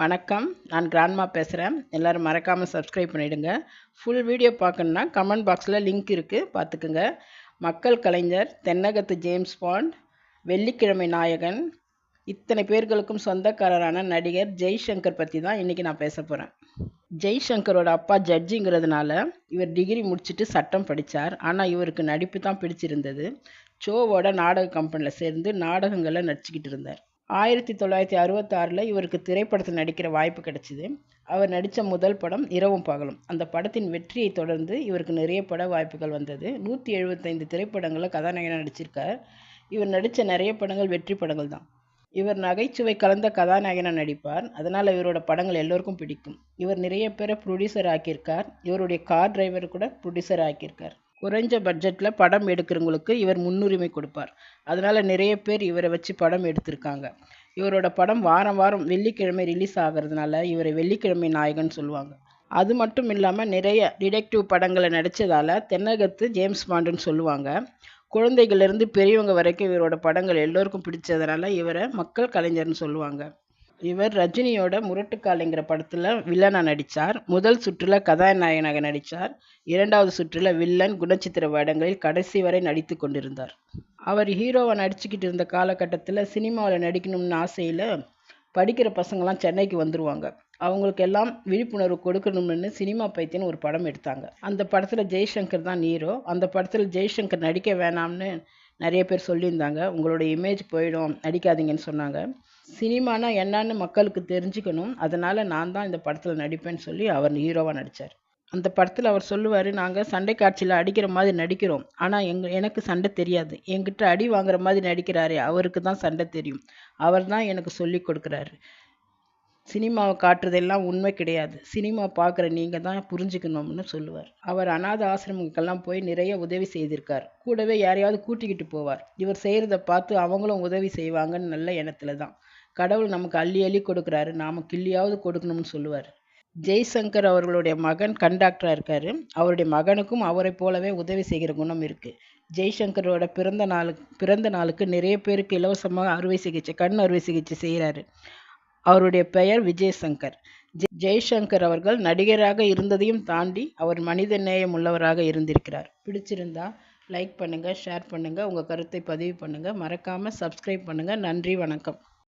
வணக்கம். நான் கிராண்ட்மா பேசுகிறேன் எல்லோரும் மறக்காமல் சப்ஸ்கிரைப் பண்ணிவிடுங்க ஃபுல் வீடியோ பார்க்கணுன்னா கமெண்ட் பாக்ஸில் லிங்க் இருக்குது பார்த்துக்குங்க. மக்கள் கலைஞர் தென்னகத்து ஜேம்ஸ் பாண்ட் வெள்ளிக்கிழமை நாயகன் இத்தனை பேர்களுக்கும் சொந்தக்காரரான நடிகர் ஜெய்சங்கர் பற்றி தான் இன்றைக்கி நான் பேச போகிறேன் ஜெய்சங்கரோட அப்பா ஜட்ஜிங்கிறதுனால இவர் டிகிரி முடிச்சுட்டு சட்டம் படித்தார் ஆனால் இவருக்கு நடிப்பு தான் பிடிச்சிருந்தது. சோவோட நாடக கம்பெனியில் சேர்ந்து நாடகங்களை நடிச்சுக்கிட்டு இருந்தார். ஆயிரத்தி தொள்ளாயிரத்தி அறுபத்தாறில் இவருக்கு திரைப்படத்தில் நடிக்கிற வாய்ப்பு கிடைச்சிது. அவர் நடித்த முதல் படம் இரவும் பகலும். அந்த படத்தின் வெற்றியை தொடர்ந்து இவருக்கு நிறைய பட வாய்ப்புகள் வந்தது. நூற்றி எழுபத்தைந்து திரைப்படங்களில் கதாநாயகனாக நடிச்சிருக்கார். இவர் நடித்த நிறைய படங்கள் வெற்றி படங்கள் தான். இவர் நகைச்சுவை கலந்த கதாநாயகனாக நடிப்பார். அதனால் இவரோட படங்கள் எல்லோருக்கும் பிடிக்கும். இவர் நிறைய பேரை ப்ரொடியூசர் ஆக்கியிருக்கார். இவருடைய கார் டிரைவர் கூட ப்ரொடியூசர் ஆக்கியிருக்கார். குறைஞ்ச பட்ஜெட்டில் படம் எடுக்கிறவங்களுக்கு இவர் முன்னுரிமை கொடுப்பார். அதனால் நிறைய பேர் இவரை வச்சு படம் எடுத்திருக்காங்க. இவரோட படம் வாரம் வாரம் வெள்ளிக்கிழமை ரிலீஸ் ஆகிறதுனால இவரை வெள்ளிக்கிழமை நாயகன் சொல்லுவாங்க. அது மட்டும் இல்லாமல் நிறைய டிடெக்டிவ் படங்களை நடித்ததால் தென்னகத்து ஜேம்ஸ் பாண்டுன்னு சொல்லுவாங்க. குழந்தைகள்லேருந்து பெரியவங்க வரைக்கும் இவரோட படங்கள் எல்லோருக்கும் பிடிச்சதுனால இவரை மக்கள் கலைஞர்னு சொல்லுவாங்க. இவர் ரஜினியோட முரட்டுக்காலைங்கிற படத்தில் வில்லனாக நடித்தார் முதல் சுற்றில் கதாநாயகனாக நடித்தார் இரண்டாவது சுற்றில் வில்லன் குணச்சித்திர வேடங்களில் கடைசி வரை நடித்து கொண்டிருந்தார். அவர் ஹீரோவை நடிச்சுக்கிட்டு இருந்த காலகட்டத்தில் சினிமாவில் நடிக்கணும்னு ஆசையில் படிக்கிற பசங்களாம் சென்னைக்கு வந்துடுவாங்க அவங்களுக்கு எல்லாம் விழிப்புணர்வு கொடுக்கணும்னு சினிமா பைத்தியன்னு ஒரு படம் எடுத்தாங்க. அந்த படத்தில் ஜெய்சங்கர் தான் ஹீரோ அந்த படத்தில் ஜெய்சங்கர் நடிக்க வேணாம்னு நிறைய பேர் சொல்லியிருந்தாங்க. உங்களோட இமேஜ் போயிடும் நடிக்காதீங்கன்னு சொன்னாங்க. சினிமானா என்னன்னு மக்களுக்கு தெரிஞ்சுக்கணும். அதனால் நான் தான் இந்த படத்தில் நடிப்பேன்னு சொல்லி அவர் ஹீரோவாக நடித்தார் அந்த படத்தில் அவர் சொல்லுவார் நாங்கள் சண்டை காட்சியில் அடிக்கிற மாதிரி நடிக்கிறோம். ஆனால் எங்க எனக்கு சண்டை தெரியாது. என்கிட்ட அடி வாங்குற மாதிரி நடிக்கிறாரே அவருக்கு தான் சண்டை தெரியும். அவர் தான் எனக்கு சொல்லி கொடுக்குறாரு. சினிமாவை காட்டுறதெல்லாம் உண்மை கிடையாது. சினிமா பார்க்குற நீங்கள் தான் புரிஞ்சுக்கணும்னு சொல்லுவார். அவர் அநாத ஆசிரமங்களுக்கெல்லாம் போய் நிறைய உதவி செய்திருக்கார். கூடவே யாரையாவது கூட்டிக்கிட்டு போவார். இவர் செய்கிறத பார்த்து அவங்களும் உதவி செய்வாங்கன்னு நல்ல எண்ணத்தில் தான். கடவுள் நமக்கு அள்ளி அள்ளி கொடுக்குறாரு. நாம் கிள்ளியாவது கொடுக்கணும்னு சொல்லுவார். ஜெய்சங்கர் அவர்களுடைய மகன் கண்டாக்டராக இருக்கார். அவருடைய மகனுக்கும் அவரை போலவே உதவி செய்கிற குணம் இருக்குது ஜெய்சங்கரோட பிறந்த நாளுக்கு பிறந்த நாளுக்கு நிறைய பேருக்கு இலவசமாக அறுவை சிகிச்சை கண் அறுவை சிகிச்சை செய்கிறாரு அவருடைய பெயர் விஜயசங்கர். ஜெய்சங்கர் அவர்கள் நடிகராக இருந்ததையும் தாண்டி அவர் மனித நேயம் உள்ளவராக இருந்திருக்கிறார். பிடிச்சிருந்தா லைக் பண்ணுங்கள் ஷேர் பண்ணுங்கள் உங்கள் கருத்தை பதிவு பண்ணுங்கள் மறக்காமல் சப்ஸ்கிரைப் பண்ணுங்கள் நன்றி வணக்கம்.